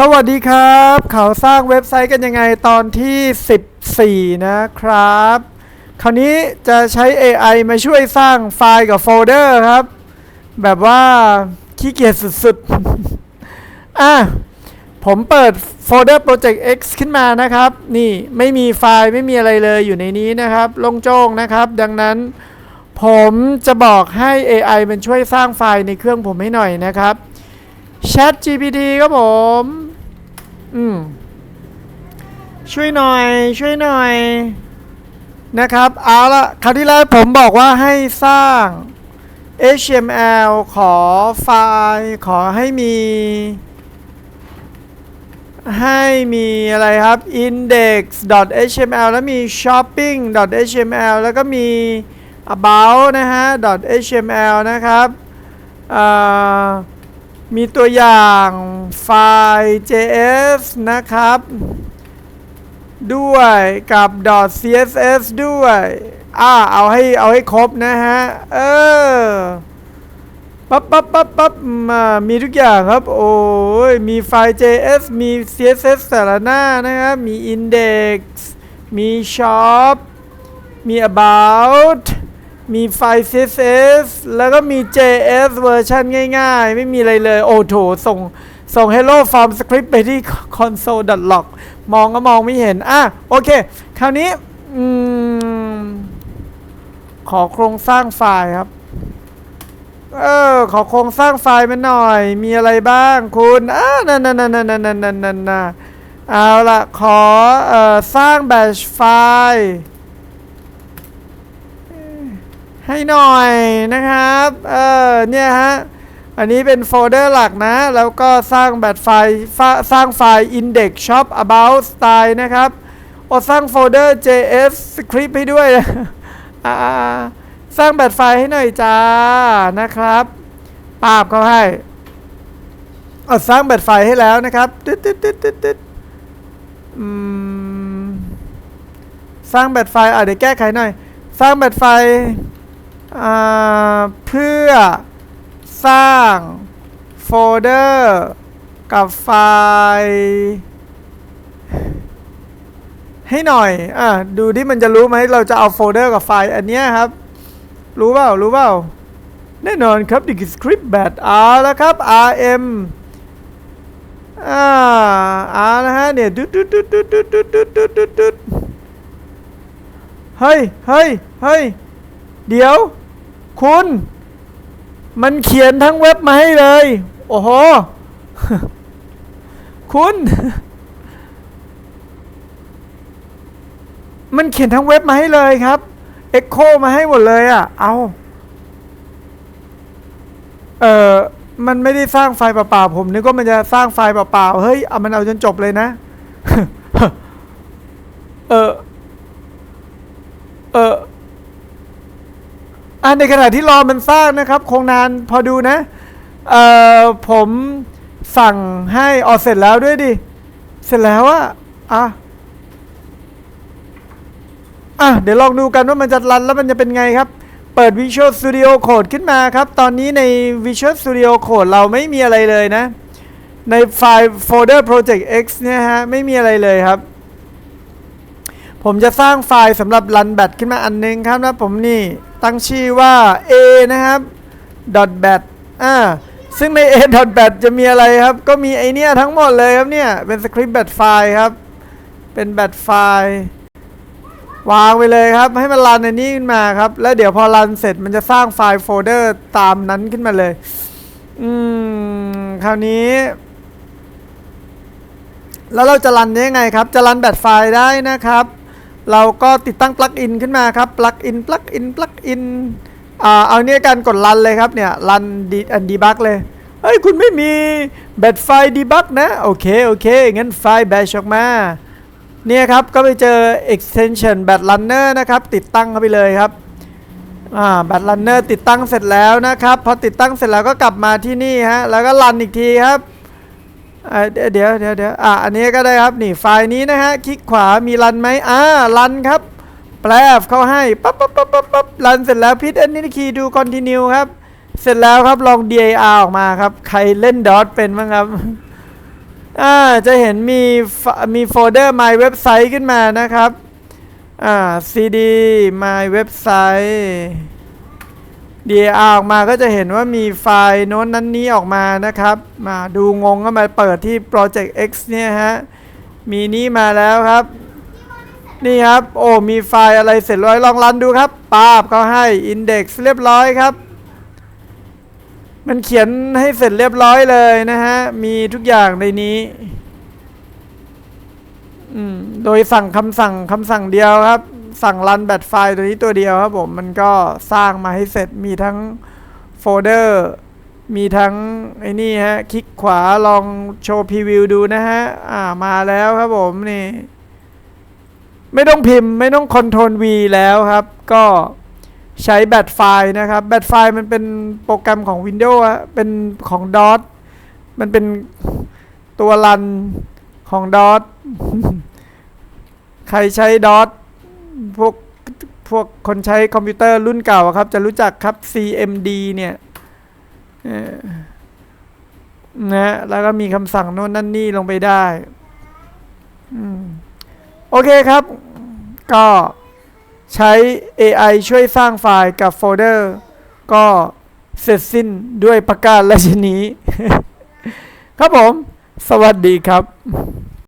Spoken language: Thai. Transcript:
สวัสดีครับ เขาสร้างเว็บไซต์กันยังไงตอนที่ 14 นะครับ คราวนี้จะใช้ AI มาช่วยสร้างไฟล์กับโฟลเดอร์ครับ แบบว่าขี้เกียจสุดๆ อะ ผมเปิดโฟลเดอร์ Project X ขึ้นมานะครับ นี่ไม่มีไฟล์ไม่มีอะไรเลยอยู่ในนี้นะครับ โลงโจ้งนะครับ ดังนั้น ผมจะบอกให้ AI มันช่วยสร้างไฟล์ในเครื่องผมให้หน่อยนะครับ Chat GPT ครับผม อืมช่วยหน่อย ช่วยหน่อย นะครับ เอาละคราวที่แล้วผมบอกว่าให้สร้าง HTML ขอไฟล์ขอให้มี ให้มีอะไรครับ index.html แล้วมี shopping.html แล้วก็มี about นะฮะ .html นะครับอ่า มีตัวอย่างไฟล์ JS นะครับ ด้วยกับ .css ด้วย อ่า เอาให้เอาให้ครบนะฮะ เออ ปั๊บปั๊บปั๊บปั๊บมามีทุกอย่างครับ โอ้ย มีไฟล์ JS มี CSS แต่ละหน้านะครับ มี index มี shop มี about มีไฟ CSS แล้วก็มี JS เวอร์ชันง่ายๆ ไม่มีอะไรเลย โอ้โถส่งส่ง hello from script ไปที่ console.log มองก็มองไม่เห็น อะ โอเค คราวนี้อขอโครงสร้างไฟล์ครับ เออ ขอโครงสร้างไฟล์มาหน่อย มีอะไรบ้างคุณอ่านั่นนั่นนั่นนั่นนั่นนั่นันเอาละขอออสร้างแบชไฟล์ ให้หน่อยนะครับ เออเนี่ยฮะ อันนี้เป็นโฟลเดอร์หลักนะ แล้วก็สร้างแบตไฟล์สร้างไฟล์ index shop about style นะครับโอสร้างโฟลเดอร์ js script ให้ด้วยนะสร้างแบตไฟล์ให้หน่อยจ้านะครับปาบเขาให้เอาสร้างแบตไฟล์ให้แล้วนะครับตึ๊ดตึ๊ดตึ๊ดตึ๊ดตึ๊ดสร้างแบตไฟล์อะเดี๋ยวแก้ไขหน่อย สร้างแบตไฟล์ เพื่อสร้างโฟลเดอร์กับไฟล์ให้หน่อย อะ ดูที่มันจะรู้ไหม เราจะเอาโฟลเดอร์กับไฟล์อันเนี้ยครับ รู้เปล่า รู้เปล่า แน่นอนครับดิสคริปต์แบตเอาแล้วครับ rm อ่าเอาละฮะ เนี่ยดุดดุดดุดดุดดุดดุดดุดดุดดุดเฮ้ย เฮ้ย เฮ้ย เดี๋ยว คุณ มันเขียนทั้งเว็บมาให้เลย โอ้โห คุณ มันเขียนทั้งเว็บมาให้เลยครับ Echo มาให้หมดเลยอะ เอาเออมันไม่ได้สร้างไฟล์เปล่าๆผมนึกว่ามันจะสร้างไฟล์เปล่าๆเฮ้ยเอามันเอาจนจบเลยนะ เออ เออ อ่าในขณะที่รอมันสร้างนะครับ คงนานพอดูนะ เอ่อ ผมสั่งให้ออกเสร็จแล้วด้วยดิ เสร็จแล้วอะอะ อะ เดี๋ยวลองดูกันว่ามันจะรันแล้วมันจะเป็นไงครับ เปิด Visual Studio Code ขึ้นมาครับ ตอนนี้ใน Visual Studio Code เราไม่มีอะไรเลยนะ ในไฟล์โฟลเดอร์ Project X เนี่ยฮะ ไม่มีอะไรเลยครับ ผมจะสร้างไฟล์สำหรับรันแบตขึ้นมาอันนึงครับนะผมนี่ ตั้งชื่อว่า a นะครับ .bat อ่าซึ่งใน a .bat จะมีอะไรครับ ก็มีไอเนี้ยทั้งหมดเลยครับเนี่ย เป็นสคริปต์แบตไฟล์ครับ เป็นแบตไฟล์วางไปเลยครับ ให้มันรันในนี้ขึ้นมาครับ แล้วเดี๋ยวพอรันเสร็จมันจะสร้างไฟล์โฟลเดอร์ตามนั้นขึ้นมาเลย อืม คราวนี้ แล้วเราจะรันได้ยังไงครับ จะรันแบตไฟล์ได้นะครับ เราก็ติดตั้งปลั๊กอินขึ้นมาครับปลั๊กอินปลั๊กอินปลั๊กอินอ่าเอาเนี่ยการกดรันเลยครับเนี่ยรันดีอันดีบักเลยเฮ้ยคุณไม่มีแบตไฟดีบักนะโอเคโอเคงั้นไฟแบชออกมาเนี่ยครับก็ไปเจอ extension bat runner นะครับติดตั้งเข้าไปเลยครับอ่า bat runner ติดตั้งเสร็จแล้วนะครับพอติดตั้งเสร็จแล้วก็กลับมาที่นี่ฮะแล้วก็รันอีกทีครับ เดี๋ยวเดี๋ยวเดี๋ยวอ่าอันนี้ก็ได้ครับนี่ไฟล์นี้นะฮะคลิกขวามีรันไหมอ่ารันครับ แปลเข้าให้ปั๊บปั๊บปั๊บปั๊บปั๊บรันเสร็จแล้วพิดอันนี้คีย์ดู continue ครับ เสร็จแล้วครับลอง dir ออกมาครับ ใครเล่นดอทเป็นบ้างครับอ่าจะเห็นมีมีโฟลเดอร์ my website ขึ้นมานะครับอ่า cd my website dir ออกมาก็จะเห็นว่ามีไฟล์โน้นนั้นนี้ออกมานะครับ มาดูงงก็มาเปิดที่ project x เนี่ยฮะ มีนี้มาแล้วครับ นี่ครับ โอ้ มีไฟล์อะไรเสร็จร้อยลองรันดูครับปาบเขาให้ index เรียบร้อยครับ มันเขียนให้เสร็จเรียบร้อยเลยนะฮะ มีทุกอย่างในนี้โดยสั่งคำสั่งคำสั่งเดียวครับ สั่งรันแบตไฟล์ตัวนี้ตัวเดียวครับผม มันก็สร้างมาให้เสร็จมีทั้งโฟลเดอร์ มีทั้งไอ้นี่ฮะ คลิกขวาลองโชว์พรีวิวดูนะฮะ อ่ามาแล้วครับผมนี่ ไม่ต้องพิมพ์ไม่ต้องคอนโทรล V แล้วครับ ก็ใช้แบตไฟล์นะครับ แบตไฟล์มันเป็นโปรแกรมของ Windows เป็นของ DOS มันเป็นตัวรันของ DOS ใครใช้ DOS พวกพวกคนใช้คอมพิวเตอร์รุ่นเก่าครับ จะรู้จักครับ CMD เนี่ยนะแล้วก็มีคำสั่งโน่นนั่นนี่ลงไปได้โอเคครับ ก็ใช้ AI ช่วยสร้างไฟล์กับโฟลเดอร์ ก็เสร็จสิ้นด้วยประการราชนี้ ครับผม สวัสดีครับ